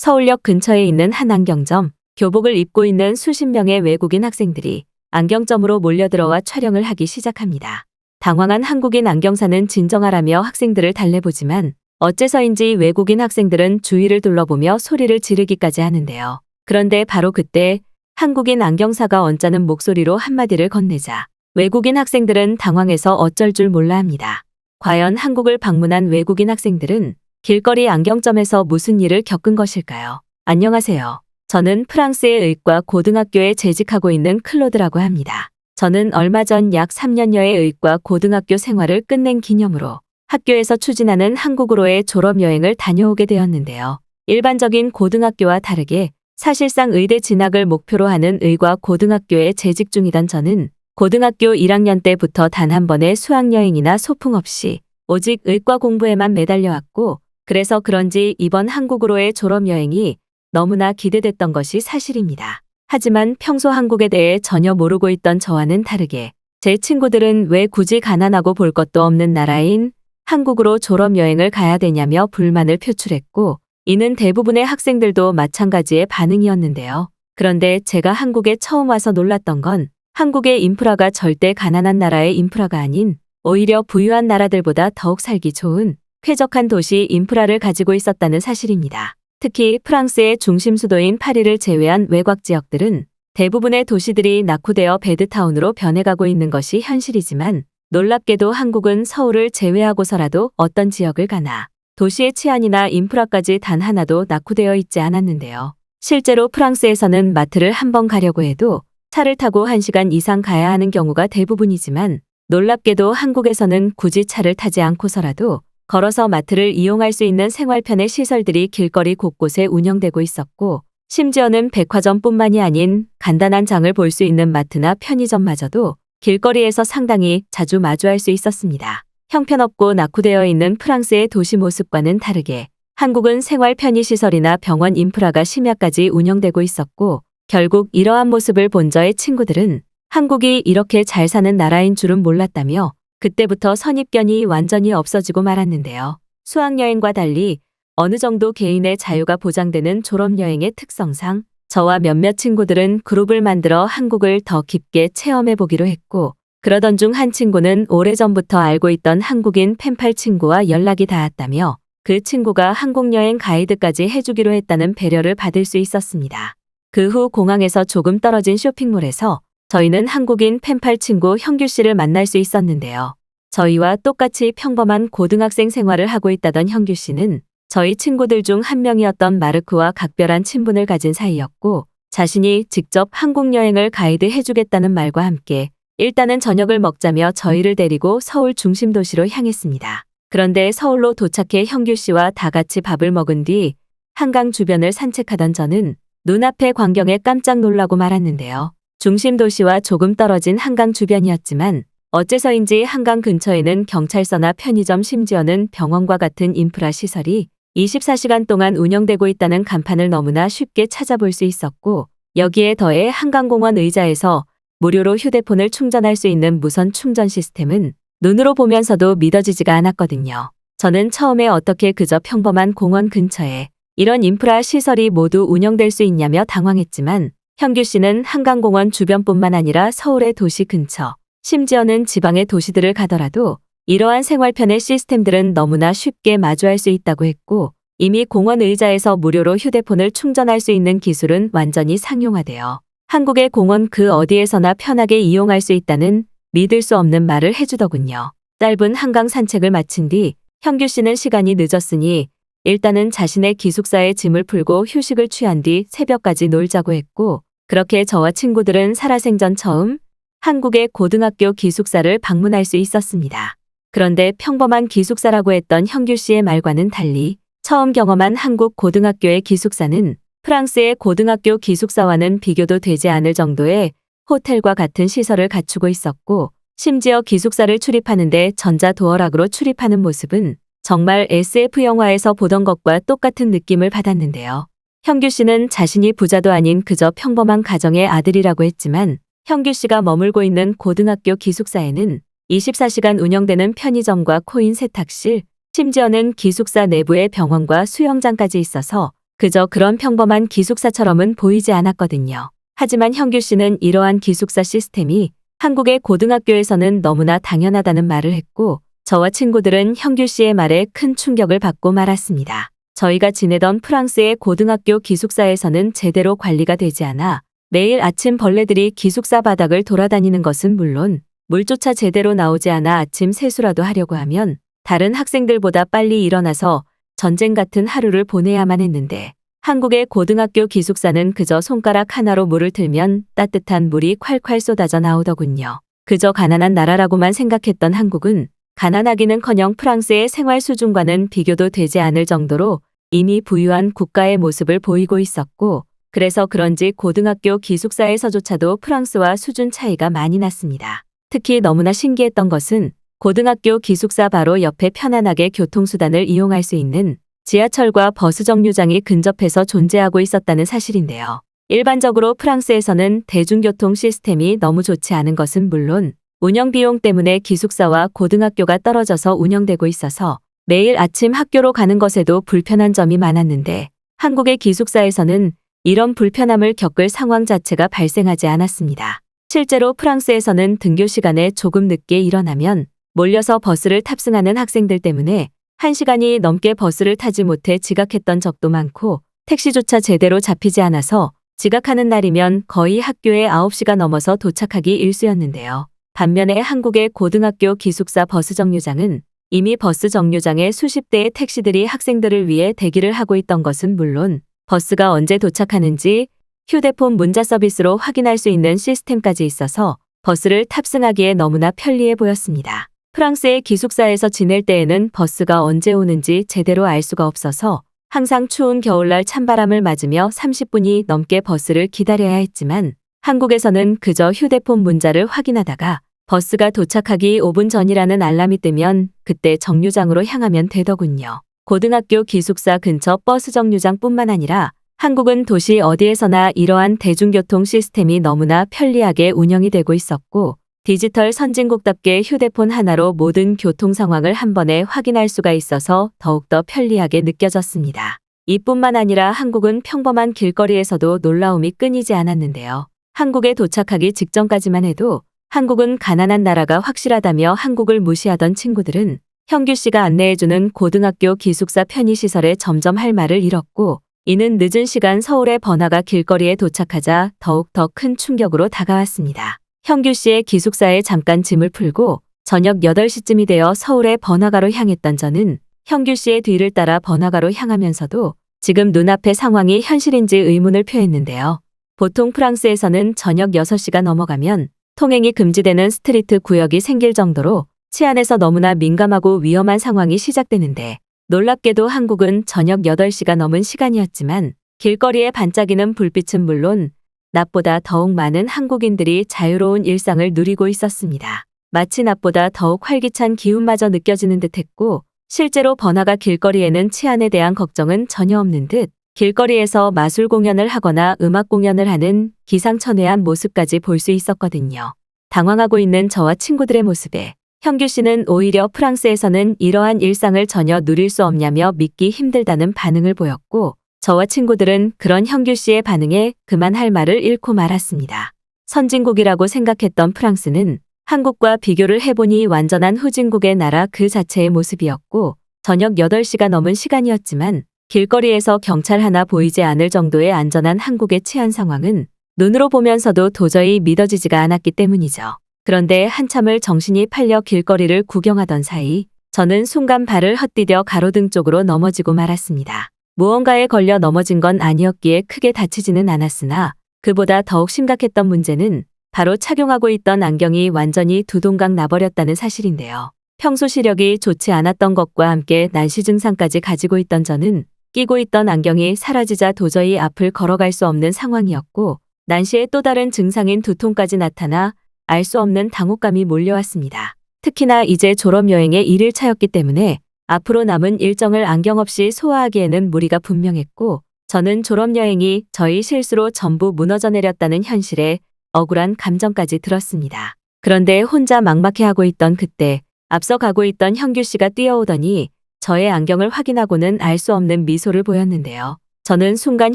서울역 근처에 있는 한 안경점, 교복을 입고 있는 수십 명의 외국인 학생들이 안경점으로 몰려들어와 촬영을 하기 시작합니다. 당황한 한국인 안경사는 진정하라며 학생들을 달래보지만 어째서인지 외국인 학생들은 주위를 둘러보며 소리를 지르기까지 하는데요. 그런데 바로 그때 한국인 안경사가 언짢은 목소리로 한마디를 건네자 외국인 학생들은 당황해서 어쩔 줄 몰라 합니다. 과연 한국을 방문한 외국인 학생들은 길거리 안경점에서 무슨 일을 겪은 것일까요? 안녕하세요. 저는 프랑스의 의과 고등학교에 재직하고 있는 클로드라고 합니다. 저는 얼마 전 약 3년여의 의과 고등학교 생활을 끝낸 기념으로 학교에서 추진하는 한국으로의 졸업여행을 다녀오게 되었는데요. 일반적인 고등학교와 다르게 사실상 의대 진학을 목표로 하는 의과 고등학교에 재직 중이던 저는 고등학교 1학년 때부터 단 한 번의 수학여행이나 소풍 없이 오직 의과 공부에만 매달려 왔고 그래서 그런지 이번 한국으로의 졸업여행이 너무나 기대됐던 것이 사실입니다. 하지만 평소 한국에 대해 전혀 모르고 있던 저와는 다르게 제 친구들은 왜 굳이 가난하고 볼 것도 없는 나라인 한국으로 졸업여행을 가야 되냐며 불만을 표출했고 이는 대부분의 학생들도 마찬가지의 반응이었는데요. 그런데 제가 한국에 처음 와서 놀랐던 건 한국의 인프라가 절대 가난한 나라의 인프라가 아닌 오히려 부유한 나라들보다 더욱 살기 좋은 쾌적한 도시 인프라를 가지고 있었다는 사실입니다. 특히 프랑스의 중심 수도인 파리를 제외한 외곽 지역들은 대부분의 도시들이 낙후되어 베드타운으로 변해가고 있는 것이 현실이지만 놀랍게도 한국은 서울을 제외하고서라도 어떤 지역을 가나 도시의 치안이나 인프라까지 단 하나도 낙후되어 있지 않았는데요. 실제로 프랑스에서는 마트를 한번 가려고 해도 차를 타고 1시간 이상 가야 하는 경우가 대부분이지만 놀랍게도 한국에서는 굳이 차를 타지 않고서라도 걸어서 마트를 이용할 수 있는 생활편의 시설들이 길거리 곳곳에 운영되고 있었고 심지어는 백화점뿐만이 아닌 간단한 장을 볼 수 있는 마트나 편의점마저도 길거리에서 상당히 자주 마주할 수 있었습니다. 형편없고 낙후되어 있는 프랑스의 도시 모습과는 다르게 한국은 생활 편의시설이나 병원 인프라가 심야까지 운영되고 있었고 결국 이러한 모습을 본 저의 친구들은 한국이 이렇게 잘 사는 나라인 줄은 몰랐다며 그때부터 선입견이 완전히 없어지고 말았는데요. 수학여행과 달리 어느 정도 개인의 자유가 보장되는 졸업여행의 특성상 저와 몇몇 친구들은 그룹을 만들어 한국을 더 깊게 체험해 보기로 했고 그러던 중 한 친구는 오래전부터 알고 있던 한국인 펜팔 친구와 연락이 닿았다며 그 친구가 한국 여행 가이드까지 해주기로 했다는 배려를 받을 수 있었습니다. 그 후 공항에서 조금 떨어진 쇼핑몰에서 저희는 한국인 펜팔 친구 형규 씨를 만날 수 있었는데요. 저희와 똑같이 평범한 고등학생 생활을 하고 있다던 형규 씨는 저희 친구들 중 한 명이었던 마르크와 각별한 친분을 가진 사이였고 자신이 직접 한국 여행을 가이드 해주겠다는 말과 함께 일단은 저녁을 먹자며 저희를 데리고 서울 중심 도시로 향했습니다. 그런데 서울로 도착해 형규 씨와 다 같이 밥을 먹은 뒤 한강 주변을 산책하던 저는 눈앞의 광경에 깜짝 놀라고 말았는데요. 중심 도시와 조금 떨어진 한강 주변이었지만 어째서인지 한강 근처에는 경찰서나 편의점 심지어는 병원과 같은 인프라 시설이 24시간 동안 운영되고 있다는 간판을 너무나 쉽게 찾아볼 수 있었고 여기에 더해 한강공원 의자에서 무료로 휴대폰을 충전할 수 있는 무선 충전 시스템은 눈으로 보면서도 믿어지지가 않았거든요. 저는 처음에 어떻게 그저 평범한 공원 근처에 이런 인프라 시설이 모두 운영될 수 있냐며 당황했지만 현규 씨는 한강공원 주변뿐만 아니라 서울의 도시 근처, 심지어는 지방의 도시들을 가더라도 이러한 생활편의 시스템들은 너무나 쉽게 마주할 수 있다고 했고 이미 공원 의자에서 무료로 휴대폰을 충전할 수 있는 기술은 완전히 상용화되어 한국의 공원 그 어디에서나 편하게 이용할 수 있다는 믿을 수 없는 말을 해주더군요. 짧은 한강 산책을 마친 뒤 형규 씨는 시간이 늦었으니 일단은 자신의 기숙사에 짐을 풀고 휴식을 취한 뒤 새벽까지 놀자고 했고 그렇게 저와 친구들은 살아생전 처음 한국의 고등학교 기숙사를 방문할 수 있었습니다. 그런데 평범한 기숙사라고 했던 형규 씨의 말과는 달리 처음 경험한 한국 고등학교의 기숙사는 프랑스의 고등학교 기숙사와는 비교도 되지 않을 정도의 호텔과 같은 시설을 갖추고 있었고 심지어 기숙사를 출입하는데 전자도어락으로 출입하는 모습은 정말 SF 영화에서 보던 것과 똑같은 느낌을 받았는데요. 형규 씨는 자신이 부자도 아닌 그저 평범한 가정의 아들이라고 했지만 형규 씨가 머물고 있는 고등학교 기숙사에는 24시간 운영되는 편의점과 코인 세탁실, 심지어는 기숙사 내부에 병원과 수영장까지 있어서 그저 그런 평범한 기숙사처럼은 보이지 않았거든요. 하지만 형규 씨는 이러한 기숙사 시스템이 한국의 고등학교에서는 너무나 당연하다는 말을 했고 저와 친구들은 형규 씨의 말에 큰 충격을 받고 말았습니다. 저희가 지내던 프랑스의 고등학교 기숙사에서는 제대로 관리가 되지 않아 매일 아침 벌레들이 기숙사 바닥을 돌아다니는 것은 물론 물조차 제대로 나오지 않아 아침 세수라도 하려고 하면 다른 학생들보다 빨리 일어나서 전쟁 같은 하루를 보내야만 했는데 한국의 고등학교 기숙사는 그저 손가락 하나로 물을 틀면 따뜻한 물이 콸콸 쏟아져 나오더군요. 그저 가난한 나라라고만 생각했던 한국은 가난하기는커녕 프랑스의 생활 수준과는 비교도 되지 않을 정도로 이미 부유한 국가의 모습을 보이고 있었고 그래서 그런지 고등학교 기숙사에서조차도 프랑스와 수준 차이가 많이 났습니다. 특히 너무나 신기했던 것은 고등학교 기숙사 바로 옆에 편안하게 교통수단을 이용할 수 있는 지하철과 버스 정류장이 근접해서 존재하고 있었다는 사실인데요. 일반적으로 프랑스에서는 대중교통 시스템이 너무 좋지 않은 것은 물론 운영 비용 때문에 기숙사와 고등학교가 떨어져서 운영되고 있어서 매일 아침 학교로 가는 것에도 불편한 점이 많았는데 한국의 기숙사에서는 이런 불편함을 겪을 상황 자체가 발생하지 않았습니다. 실제로 프랑스에서는 등교 시간에 조금 늦게 일어나면 몰려서 버스를 탑승하는 학생들 때문에 1시간이 넘게 버스를 타지 못해 지각했던 적도 많고 택시조차 제대로 잡히지 않아서 지각하는 날이면 거의 학교에 9시가 넘어서 도착하기 일쑤였는데요. 반면에 한국의 고등학교 기숙사 버스 정류장은 이미 버스 정류장에 수십 대의 택시들이 학생들을 위해 대기를 하고 있던 것은 물론 버스가 언제 도착하는지 휴대폰 문자 서비스로 확인할 수 있는 시스템까지 있어서 버스를 탑승하기에 너무나 편리해 보였습니다. 프랑스의 기숙사에서 지낼 때에는 버스가 언제 오는지 제대로 알 수가 없어서 항상 추운 겨울날 찬바람을 맞으며 30분이 넘게 버스를 기다려야 했지만 한국에서는 그저 휴대폰 문자를 확인하다가 버스가 도착하기 5분 전이라는 알람이 뜨면 그때 정류장으로 향하면 되더군요. 고등학교 기숙사 근처 버스 정류장뿐만 아니라 한국은 도시 어디에서나 이러한 대중교통 시스템이 너무나 편리하게 운영이 되고 있었고 디지털 선진국답게 휴대폰 하나로 모든 교통 상황을 한 번에 확인할 수가 있어서 더욱더 편리하게 느껴졌습니다. 이뿐만 아니라 한국은 평범한 길거리에서도 놀라움이 끊이지 않았는데요. 한국에 도착하기 직전까지만 해도 한국은 가난한 나라가 확실하다며 한국을 무시하던 친구들은 형규 씨가 안내해주는 고등학교 기숙사 편의시설에 점점 할 말을 잃었고 이는 늦은 시간 서울의 번화가 길거리에 도착하자 더욱 더 큰 충격으로 다가왔습니다. 형규 씨의 기숙사에 잠깐 짐을 풀고 저녁 8시쯤이 되어 서울의 번화가로 향했던 저는 형규 씨의 뒤를 따라 번화가로 향하면서도 지금 눈앞의 상황이 현실인지 의문을 표했는데요. 보통 프랑스에서는 저녁 6시가 넘어가면 통행이 금지되는 스트리트 구역이 생길 정도로 치안에서 너무나 민감하고 위험한 상황이 시작되는데 놀랍게도 한국은 저녁 8시가 넘은 시간이었지만 길거리에 반짝이는 불빛은 물론 낮보다 더욱 많은 한국인들이 자유로운 일상을 누리고 있었습니다. 마치 낮보다 더욱 활기찬 기운마저 느껴지는 듯 했고 실제로 번화가 길거리에는 치안에 대한 걱정은 전혀 없는 듯 길거리에서 마술 공연을 하거나 음악 공연을 하는 기상천외한 모습까지 볼 수 있었거든요. 당황하고 있는 저와 친구들의 모습에 형규 씨는 오히려 프랑스에서는 이러한 일상을 전혀 누릴 수 없냐며 믿기 힘들다는 반응을 보였고 저와 친구들은 그런 형규 씨의 반응에 그만 할 말을 잃고 말았습니다. 선진국이라고 생각했던 프랑스는 한국과 비교를 해보니 완전한 후진국의 나라 그 자체의 모습이었고 저녁 8시가 넘은 시간이었지만 길거리에서 경찰 하나 보이지 않을 정도의 안전한 한국의 치안 상황은 눈으로 보면서도 도저히 믿어지지가 않았기 때문이죠. 그런데 한참을 정신이 팔려 길거리를 구경하던 사이 저는 순간 발을 헛디뎌 가로등 쪽으로 넘어지고 말았습니다. 무언가에 걸려 넘어진 건 아니었기에 크게 다치지는 않았으나 그보다 더욱 심각했던 문제는 바로 착용하고 있던 안경이 완전히 두동강 나버렸다는 사실인데요. 평소 시력이 좋지 않았던 것과 함께 난시 증상까지 가지고 있던 저는 끼고 있던 안경이 사라지자 도저히 앞을 걸어갈 수 없는 상황이었고 난시의 또 다른 증상인 두통까지 나타나 알 수 없는 당혹감이 몰려왔습니다. 특히나 이제 졸업여행의 1일차였기 때문에 앞으로 남은 일정을 안경 없이 소화하기에는 무리가 분명했고 저는 졸업여행이 저희 실수로 전부 무너져 내렸다는 현실에 억울한 감정까지 들었습니다. 그런데 혼자 막막해하고 있던 그때 앞서 가고 있던 형규 씨가 뛰어오더니 저의 안경을 확인하고는 알 수 없는 미소를 보였는데요. 저는 순간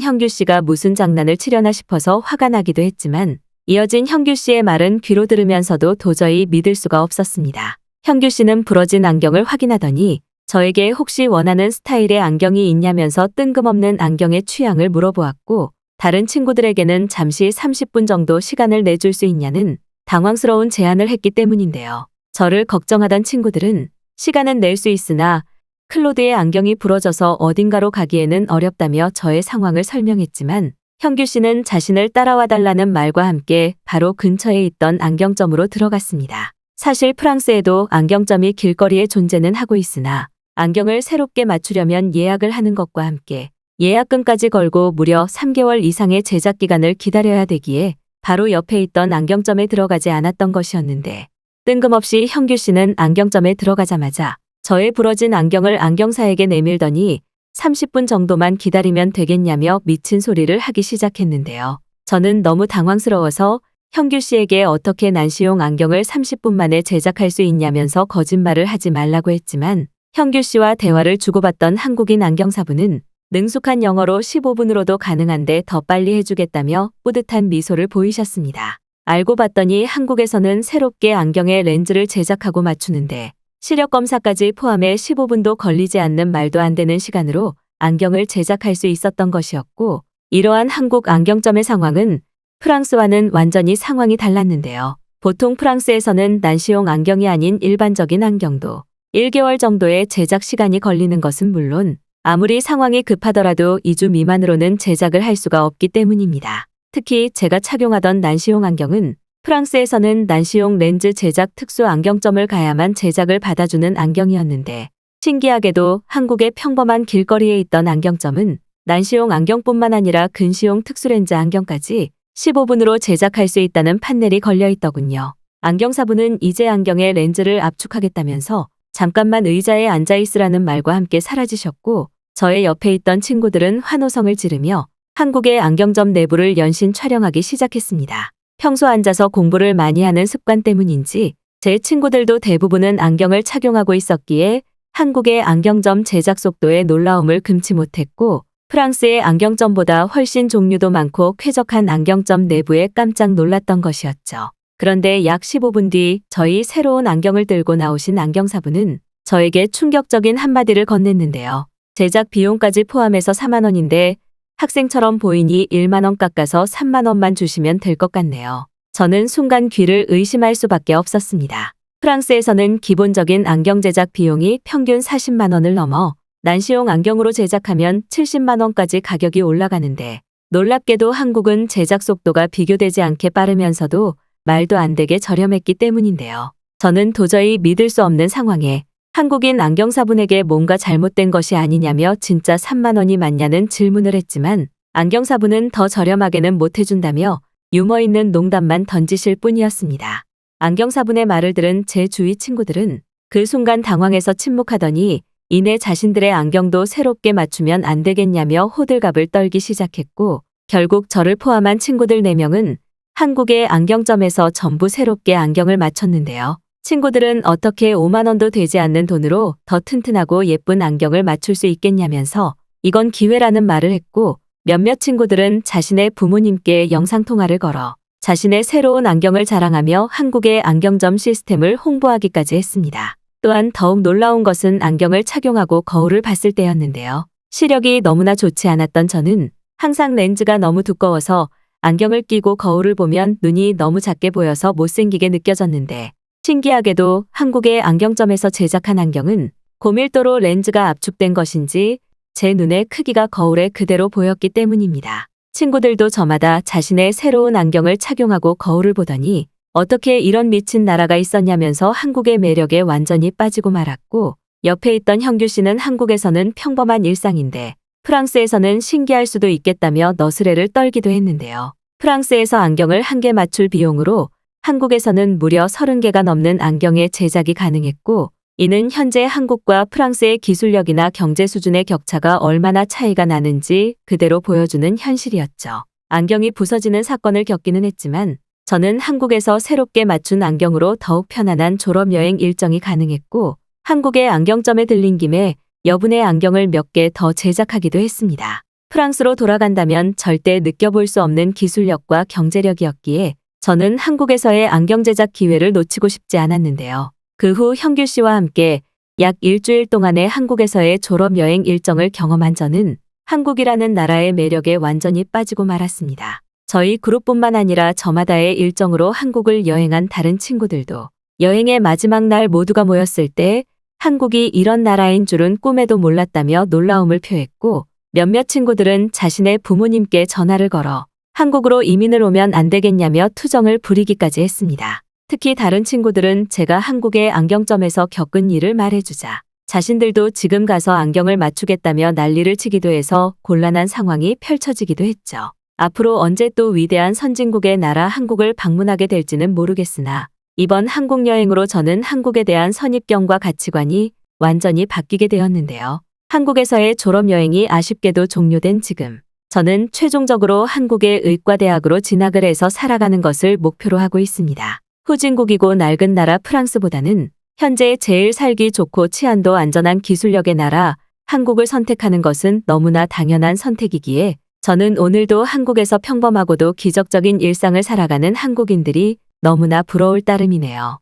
형규 씨가 무슨 장난을 치려나 싶어서 화가 나기도 했지만 이어진 형규 씨의 말은 귀로 들으면서도 도저히 믿을 수가 없었습니다. 형규 씨는 부러진 안경을 확인하더니 저에게 혹시 원하는 스타일의 안경이 있냐면서 뜬금없는 안경의 취향을 물어보았고 다른 친구들에게는 잠시 30분 정도 시간을 내줄 수 있냐는 당황스러운 제안을 했기 때문인데요. 저를 걱정하던 친구들은 시간은 낼 수 있으나 클로드의 안경이 부러져서 어딘가로 가기에는 어렵다며 저의 상황을 설명했지만 형규 씨는 자신을 따라와 달라는 말과 함께 바로 근처에 있던 안경점으로 들어갔습니다. 사실 프랑스에도 안경점이 길거리에 존재는 하고 있으나 안경을 새롭게 맞추려면 예약을 하는 것과 함께 예약금까지 걸고 무려 3개월 이상의 제작 기간을 기다려야 되기에 바로 옆에 있던 안경점에 들어가지 않았던 것이었는데 뜬금없이 형규 씨는 안경점에 들어가자마자 저의 부러진 안경을 안경사에게 내밀더니 30분 정도만 기다리면 되겠냐며 미친 소리를 하기 시작했는데요. 저는 너무 당황스러워서 형규 씨에게 어떻게 난시용 안경을 30분 만에 제작할 수 있냐면서 거짓말을 하지 말라고 했지만 형규 씨와 대화를 주고받던 한국인 안경사분은 능숙한 영어로 15분으로도 가능한데 더 빨리 해주겠다며 뿌듯한 미소를 보이셨습니다. 알고 봤더니 한국에서는 새롭게 안경에 렌즈를 제작하고 맞추는데 시력 검사까지 포함해 15분도 걸리지 않는 말도 안 되는 시간으로 안경을 제작할 수 있었던 것이었고 이러한 한국 안경점의 상황은 프랑스와는 완전히 상황이 달랐는데요. 보통 프랑스에서는 난시용 안경이 아닌 일반적인 안경도 1개월 정도의 제작 시간이 걸리는 것은 물론 아무리 상황이 급하더라도 2주 미만으로는 제작을 할 수가 없기 때문입니다. 특히 제가 착용하던 난시용 안경은 프랑스에서는 난시용 렌즈 제작 특수 안경점을 가야만 제작을 받아주는 안경이었는데 신기하게도 한국의 평범한 길거리에 있던 안경점은 난시용 안경뿐만 아니라 근시용 특수렌즈 안경까지 15분으로 제작할 수 있다는 판넬이 걸려 있더군요. 안경사분은 이제 안경에 렌즈를 압축하겠다면서 잠깐만 의자에 앉아 있으라는 말과 함께 사라지셨고 저의 옆에 있던 친구들은 환호성을 지르며 한국의 안경점 내부를 연신 촬영하기 시작했습니다. 평소 앉아서 공부를 많이 하는 습관 때문인지 제 친구들도 대부분은 안경을 착용하고 있었기에 한국의 안경점 제작 속도에 놀라움을 금치 못했고 프랑스의 안경점보다 훨씬 종류도 많고 쾌적한 안경점 내부에 깜짝 놀랐던 것이었죠. 그런데 약 15분 뒤 저희 새로운 안경을 들고 나오신 안경사분은 저에게 충격적인 한마디를 건넸는데요. 제작 비용까지 포함해서 4만 원인데 학생처럼 보이니 1만 원 깎아서 3만 원만 주시면 될 것 같네요. 저는 순간 귀를 의심할 수밖에 없었습니다. 프랑스에서는 기본적인 안경 제작 비용이 평균 40만 원을 넘어 난시용 안경으로 제작하면 70만 원까지 가격이 올라가는데 놀랍게도 한국은 제작 속도가 비교되지 않게 빠르면서도 말도 안 되게 저렴했기 때문인데요. 저는 도저히 믿을 수 없는 상황에 한국인 안경사분에게 뭔가 잘못된 것이 아니냐며 진짜 3만 원이 맞냐는 질문을 했지만 안경사분은 더 저렴하게는 못 해준다며 유머 있는 농담만 던지실 뿐이었습니다. 안경사분의 말을 들은 제 주위 친구들은 그 순간 당황해서 침묵하더니 이내 자신들의 안경도 새롭게 맞추면 안 되겠냐며 호들갑을 떨기 시작했고 결국 저를 포함한 친구들 4명은 한국의 안경점에서 전부 새롭게 안경을 맞췄는데요. 친구들은 어떻게 5만 원도 되지 않는 돈으로 더 튼튼하고 예쁜 안경을 맞출 수 있겠냐면서 이건 기회라는 말을 했고 몇몇 친구들은 자신의 부모님께 영상통화를 걸어 자신의 새로운 안경을 자랑하며 한국의 안경점 시스템을 홍보하기까지 했습니다. 또한 더욱 놀라운 것은 안경을 착용하고 거울을 봤을 때였는데요. 시력이 너무나 좋지 않았던 저는 항상 렌즈가 너무 두꺼워서 안경을 끼고 거울을 보면 눈이 너무 작게 보여서 못생기게 느껴졌는데 신기하게도 한국의 안경점에서 제작한 안경은 고밀도로 렌즈가 압축된 것인지 제 눈의 크기가 거울에 그대로 보였기 때문입니다. 친구들도 저마다 자신의 새로운 안경을 착용하고 거울을 보더니 어떻게 이런 미친 나라가 있었냐면서 한국의 매력에 완전히 빠지고 말았고 옆에 있던 형규 씨는 한국에서는 평범한 일상인데 프랑스에서는 신기할 수도 있겠다며 너스레를 떨기도 했는데요. 프랑스에서 안경을 한 개 맞출 비용으로 한국에서는 무려 30개가 넘는 안경의 제작이 가능했고 이는 현재 한국과 프랑스의 기술력이나 경제 수준의 격차가 얼마나 차이가 나는지 그대로 보여주는 현실이었죠. 안경이 부서지는 사건을 겪기는 했지만 저는 한국에서 새롭게 맞춘 안경으로 더욱 편안한 졸업여행 일정이 가능했고 한국의 안경점에 들린 김에 여분의 안경을 몇 개 더 제작하기도 했습니다. 프랑스로 돌아간다면 절대 느껴볼 수 없는 기술력과 경제력이었기에 저는 한국에서의 안경 제작 기회를 놓치고 싶지 않았는데요. 그 후 현규 씨와 함께 약 일주일 동안의 한국에서의 졸업 여행 일정을 경험한 저는 한국이라는 나라의 매력에 완전히 빠지고 말았습니다. 저희 그룹뿐만 아니라 저마다의 일정으로 한국을 여행한 다른 친구들도 여행의 마지막 날 모두가 모였을 때 한국이 이런 나라인 줄은 꿈에도 몰랐다며 놀라움을 표했고 몇몇 친구들은 자신의 부모님께 전화를 걸어 한국으로 이민을 오면 안 되겠냐며 투정을 부리기까지 했습니다. 특히 다른 친구들은 제가 한국의 안경점에서 겪은 일을 말해주자 자신들도 지금 가서 안경을 맞추겠다며 난리를 치기도 해서 곤란한 상황이 펼쳐지기도 했죠. 앞으로 언제 또 위대한 선진국의 나라 한국을 방문하게 될지는 모르겠으나 이번 한국 여행으로 저는 한국에 대한 선입견과 가치관이 완전히 바뀌게 되었는데요. 한국에서의 졸업 여행이 아쉽게도 종료된 지금 저는 최종적으로 한국의 의과대학으로 진학을 해서 살아가는 것을 목표로 하고 있습니다. 후진국이고 낡은 나라 프랑스보다는 현재 제일 살기 좋고 치안도 안전한 기술력의 나라 한국을 선택하는 것은 너무나 당연한 선택이기에 저는 오늘도 한국에서 평범하고도 기적적인 일상을 살아가는 한국인들이 너무나 부러울 따름이네요.